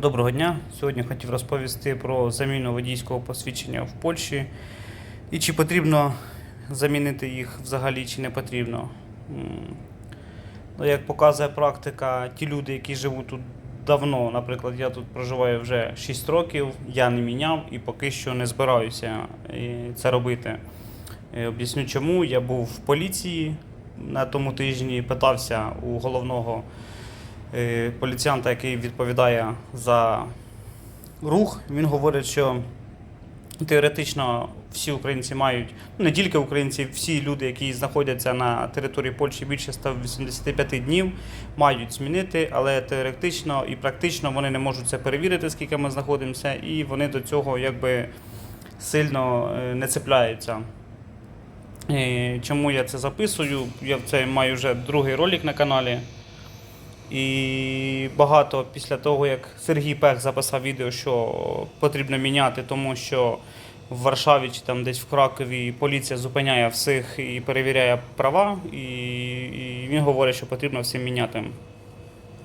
Доброго дня. Сьогодні хотів розповісти про заміну водійського посвідчення в Польщі і чи потрібно замінити їх взагалі, чи не потрібно. Ну, як показує практика, ті люди, які живуть тут давно, наприклад, я тут проживаю вже 6 років, я не міняв і поки що не збираюся е, це робити. Е, Об'ясню чому. Я був в поліції на тому тижні, питався у головного поліціянта, який відповідає за рух. Він говорить, що теоретично всі українці мають, ну не тільки українці, всі люди, які знаходяться на території Польщі більше 185 днів, мають змінити, але теоретично і практично вони не можуть це перевірити, скільки ми знаходимося, і вони до цього якби сильно е, не цепляються. Е, Чому я це записую? Я це маю вже другий ролик на каналі. І багато після того, як Сергій Пех записав відео, що потрібно міняти, тому що в Варшаві чи там десь в Кракові поліція зупиняє всіх і перевіряє права, і, і він говорить, що потрібно всім міняти.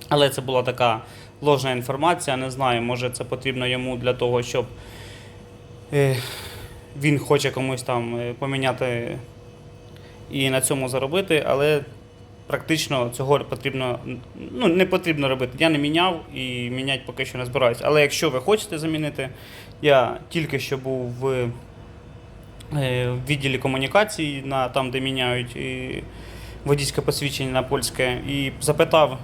Але це була така ложна інформація. Не знаю, може це потрібно йому для того, щоб е, він хоче комусь там е, поміняти і на цьому заробити, але практично цього потрібно ну, не потрібно робити. Я не міняв і міняти поки що не збираюся. Але якщо ви хочете замінити, я тільки що був в, е, в відділі комунікації, на, там, де міняють і водійське посвідчення на польське, і запитав,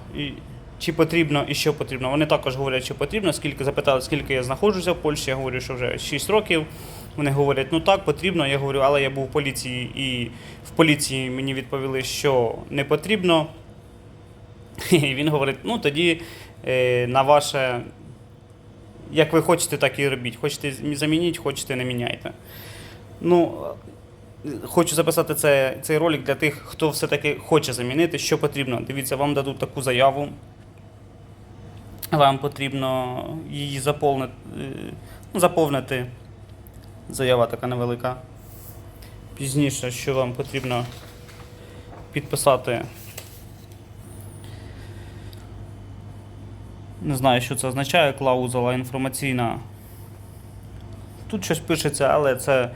чи потрібно і що потрібно. Вони також говорять, що потрібно, скільки запитали, скільки я знаходжуся в Польщі. Я говорю, що вже 6 років. Вони говорять, ну так, потрібно. Я говорю, але я був в поліції, і в поліції мені відповіли, що не потрібно. І він говорить: ну тоді е, на ваше, як ви хочете, так і робіть. Хочете замініть, хочете не міняйте. Ну, хочу записати це, цей ролик для тих, хто все-таки хоче замінити, що потрібно. Дивіться, вам дадуть таку заяву. Вам потрібно її заповнити, ну, заповнити. Заява така невелика. Пізніше, що вам потрібно підписати. Не знаю, що це означає, клаузула інформаційна. Тут щось пишеться, але це,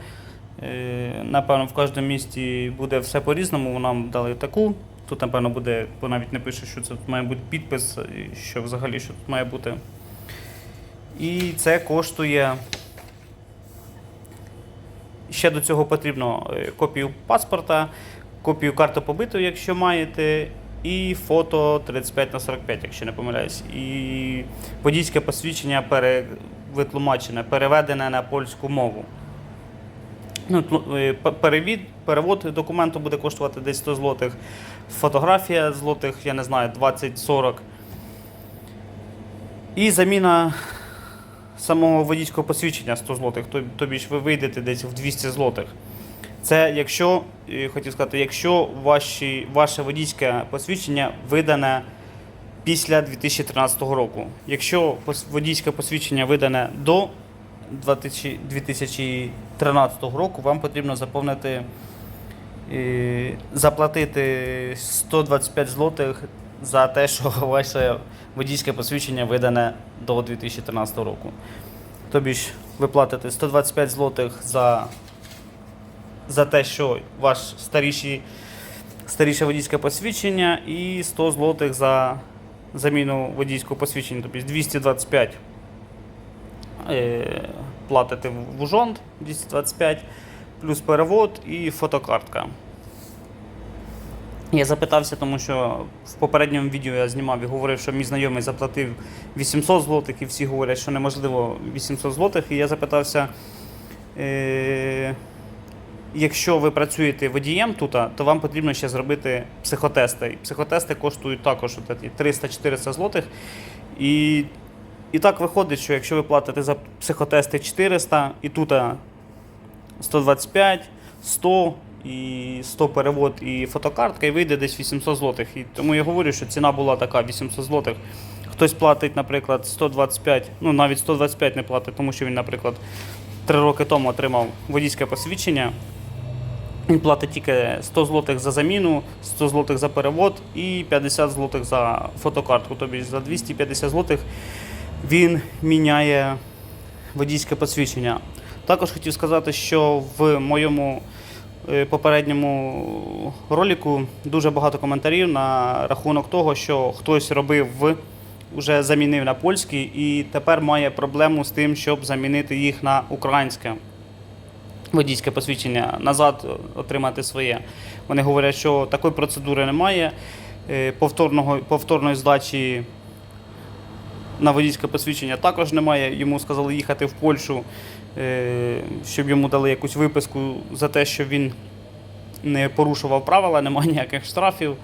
е, напевно, в кожному місті буде все по-різному. Нам дали таку. Тут, напевно, буде, бо навіть не пише, що це тут має бути підпис, що взагалі що тут має бути. І це коштує. Ще до цього потрібно е, копію паспорта, копію карти побиту, якщо маєте, і фото 35 на 45, якщо не помиляюсь. І водійське посвідчення пере... витлумачене, переведене на польську мову. Ну, е, перевід, перевод документу буде коштувати десь 100 злотих. Фотографія злотих, я не знаю, 20-40. І заміна самого водійського посвідчення 100 злотих, тобі ж ви вийдете десь в 200 злотих. Це якщо, е, хотів сказати, якщо ваші, ваше водійське посвідчення видане після 2013 року. Якщо водійське посвідчення видане до 2000 2013 року, вам потрібно заповнити, заплатити 125 злотих за те, що ваше водійське посвідчення видане до 2013 року. Тобі ж ви платите 125 злотих за, за те, що ваш старіший, старіше водійське посвідчення, і 100 злотих за заміну водійського посвідчення, тобі 225 е, платите в ужонт 225, плюс перевод і фотокартка. Я запитався, тому що в попередньому відео я знімав і говорив, що мій знайомий заплатив 800 злотих, і всі говорять, що неможливо 800 злотих. І я запитався, е- якщо ви працюєте водієм тут, то вам потрібно ще зробити психотести. І психотести коштують також от 300-400 злотих. І, і так виходить, що якщо ви платите за психотести 400 і тут 125, 100 і 100 перевод і фотокартка, і вийде десь 800 злотих. І тому я говорю, що ціна була така 800 злотих. Хтось платить, наприклад, 125, ну навіть 125 не платить, тому що він, наприклад, 3 роки тому отримав водійське посвідчення. Він платить тільки 100 злотих за заміну, 100 злотих за перевод і 50 злотих за фотокартку. Тобто за 250 злотих він міняє водійське посвідчення. Також хотів сказати, що в моєму е, попередньому ролику дуже багато коментарів на рахунок того, що хтось робив в вже замінив на польський і тепер має проблему з тим, щоб замінити їх на українське водійське посвідчення, назад отримати своє. Вони говорять, що такої процедури немає. е, Повторного, повторної здачі на водійське посвідчення також немає. Йому сказали їхати в Польщу, е, щоб йому дали якусь виписку за те, що він не порушував правила, немає ніяких штрафів.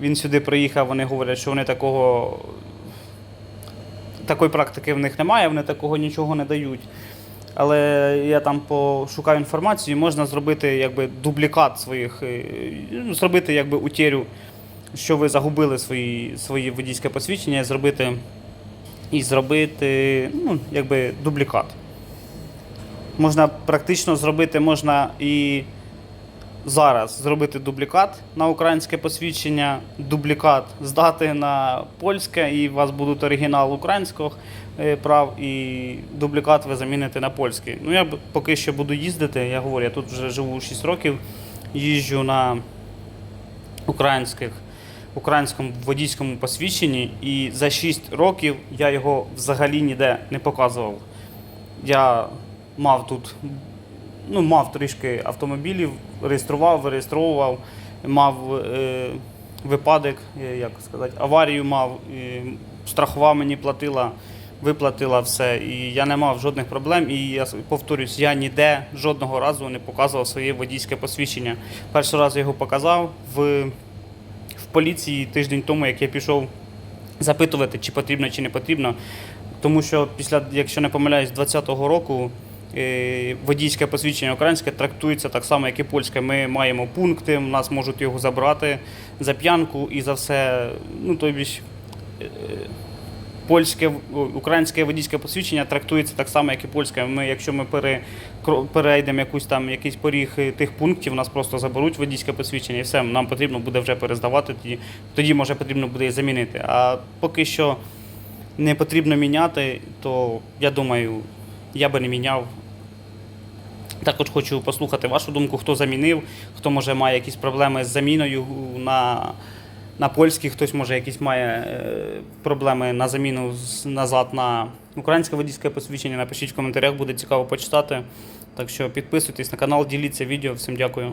Він сюди приїхав, вони говорять, що вони такого. Такої практики в них немає, вони такого нічого не дають. Але я там пошукав інформацію, можна зробити якби дублікат своїх, е, ну, зробити якби утерю, що ви загубили свої, свої водійське посвідчення, зробити, і зробити ну, якби дублікат. Можна практично зробити, можна і зараз зробити дублікат на українське посвідчення, дублікат здати на польське, і у вас будуть оригінал українського е, прав, і дублікат ви заміните на польський. Ну я поки що буду їздити, я говорю, я тут вже живу 6 років, їжджу на українських. Українському водійському посвідченні, і за 6 років я його взагалі ніде не показував. Я мав тут ну, мав трішки автомобілів, реєстрував, виреєстровував, мав е, випадок, е, як сказати, аварію мав, і страхова мені платила, виплатила все. І я не мав жодних проблем. І я повторюсь, я ніде жодного разу не показував своє водійське посвідчення. Перший раз я його показав в поліції тиждень тому, як я пішов запитувати, чи потрібно, чи не потрібно. Тому що після, якщо не помиляюсь, 2020 року е, водійське посвідчення українське трактується так само, як і польське. Ми маємо пункти, в нас можуть його забрати за п'янку і за все. Ну, тобі ж, е, польське, українське водійське посвідчення трактується так само, як і польське. Ми, якщо ми пере, перейдемо якусь там якийсь поріг е, тих пунктів, нас просто заберуть водійське посвідчення і все. Нам потрібно буде вже перездавати. Тоді, тоді може потрібно буде і замінити. А поки що не потрібно міняти, то я думаю, я би не міняв. Також хочу послухати вашу думку, хто замінив, хто може має якісь проблеми з заміною на, на польській, хтось може якісь має е, проблеми на заміну назад на українське водійське посвідчення. Напишіть в коментарях, буде цікаво почитати. Так що підписуйтесь на канал, діліться відео. Всім дякую.